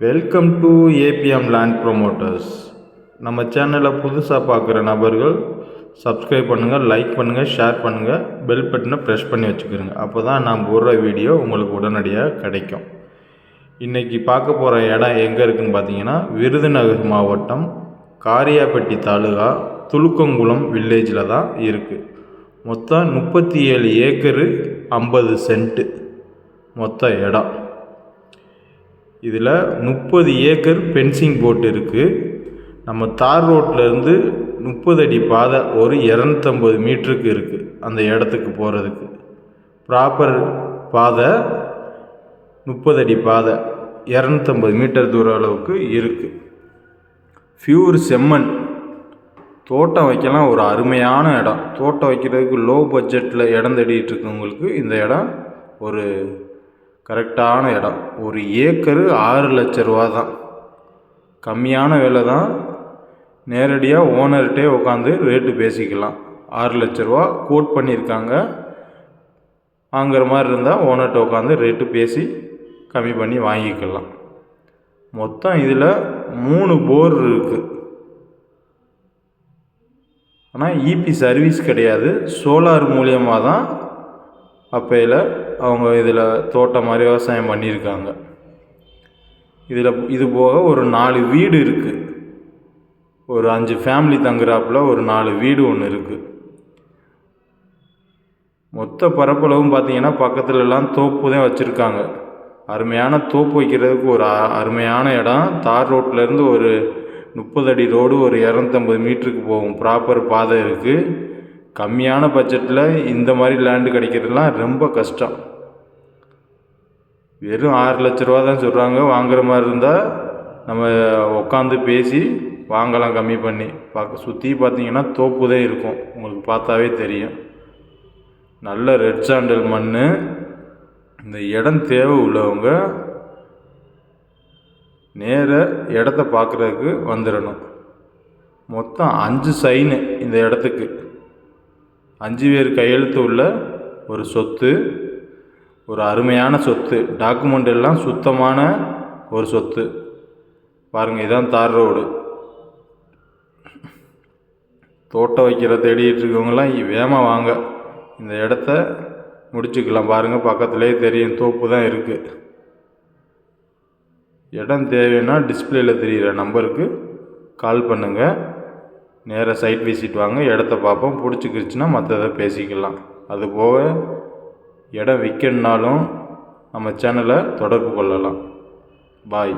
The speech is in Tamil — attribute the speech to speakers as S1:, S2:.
S1: Welcome to APM land promoters நம்ம சேனலை புதுசாக பார்க்குற நபர்கள் சப்ஸ்கிரைப் பண்ணுங்கள் லைக் பண்ணுங்கள் ஷேர் பண்ணுங்கள் பெல் பட்டனை ப்ரெஸ் பண்ணி வச்சுக்கிறோங்க அப்போ தான் நான் போடுற வீடியோ உங்களுக்கு உடனடியாக கிடைக்கும். இன்றைக்கி பார்க்க போகிற இடம் எங்கே இருக்குதுன்னு பார்த்தீங்கன்னா விருதுநகர் மாவட்டம் காரியாப்பட்டி தாலுகா துலுக்கங்குளம் வில்லேஜில் தான் இருக்குது மொத்தம் முப்பத்தி ஏழு ஏக்கரு ஐம்பது சென்ட்டு மொத்த இடம். இதில் முப்பது ஏக்கர் பென்சிங் போட்டு இருக்குது நம்ம தார் ரோட்லேருந்து முப்பது அடி பாதை ஒரு இரநூத்தம்பது மீட்டருக்கு இருக்குது அந்த இடத்துக்கு போகிறதுக்கு ப்ராப்பர் பாதை முப்பது அடி பாதை இரநூத்தம்பது மீட்டர் தூர அளவுக்கு இருக்குது ஃபியூர் செம்மண். தோட்டம் வைக்கலாம் ஒரு அருமையான இடம். தோட்டம் வைக்கிறதுக்கு லோ பட்ஜெட்டில் இடம் தேடிட்டு இருக்கவங்களுக்கு இந்த இடம் ஒரு கரெக்டான இடம். ஒரு ஏக்கரு ஆறு லட்ச ரூபா தான் கம்மியான விலை தான் நேரடியாக ஓனர்கிட்டே உட்காந்து ரேட்டு பேசிக்கலாம். ஆறு லட்ச ரூபா கோட் பண்ணியிருக்காங்க. வாங்குற மாதிரி இருந்தால் ஓனர்கிட்ட உட்காந்து ரேட்டு பேசி கம்மி பண்ணி வாங்கிக்கலாம். மொத்தம் இதில் மூணு போர் இருக்குது ஆனால் இபி சர்வீஸ் கிடையாது. சோலார் மூலியமாக தான் அப்பையில் அவங்க இதில் தோட்டம் மாதிரி விவசாயம் பண்ணியிருக்காங்க. இதில் இது போக ஒரு நாலு வீடு இருக்குது ஒரு அஞ்சு ஃபேமிலி தங்குறாப்புல ஒரு நாலு வீடு ஒன்று இருக்குது மொத்த பரப்பளவும் பார்த்தீங்கன்னா பக்கத்துலலாம் தோப்பு தான் வச்சுருக்காங்க. அருமையான தோப்பு வைக்கிறதுக்கு ஒரு அ- அருமையான இடம். தார் ரோட்லேருந்து ஒரு முப்பது அடி ரோடு ஒரு இரநூத்தம்பது மீட்டருக்கு போகும். ப்ராப்பர் பாதை இருக்குது கம்மியான பட்ஜெட்டில் இந்த மாதிரி லேண்டு கிடைக்கிறதுலாம் ரொம்ப கஷ்டம். வெறும் ஆறு லட்ச ரூபா தான் சொல்கிறாங்க வாங்குற மாதிரி இருந்தால் நம்ம உட்காந்து பேசி வாங்கலாம் கம்மி பண்ணி. பார்க்க சுற்றி பார்த்தீங்கன்னா தோப்பு தான் இருக்கும். உங்களுக்கு பார்த்தாவே தெரியும். நல்ல ரெட் சாண்டல் மண் இந்த இடம் தேவை உள்ளவங்க நேர இடத்த பார்க்குறதுக்கு வந்துடணும் மொத்தம் அஞ்சு சைனு இந்த இடத்துக்கு. அஞ்சு பேர் கையெழுத்து உள்ள ஒரு சொத்து ஒரு அருமையான சொத்து டாக்குமெண்ட் எல்லாம் சுத்தமான ஒரு சொத்து. பாருங்கள் இதான் தார் ரோடு. தோட்டம் வைக்கிற தேடிட்டு இருக்கவங்களாம் வேகமாக வாங்க. இந்த இடத்த முடிச்சுக்கலாம். பாருங்கள் பக்கத்துலேயே தெரியும். தோப்பு தான் இருக்குது இடம் தேவைன்னா டிஸ்பிளேயில் தெரிகிற நம்பருக்கு கால் பண்ணுங்கள் நேராக சைட் விசிட் வாங்க இடத்த பார்ப்போம். பிடிச்சிக்கிருச்சுன்னா மற்றதை பேசிக்கலாம். அதுபோக இடம் விற்கணுன்னாலும் நம்ம சேனலை தொடர்பு கொள்ளலாம். பாய்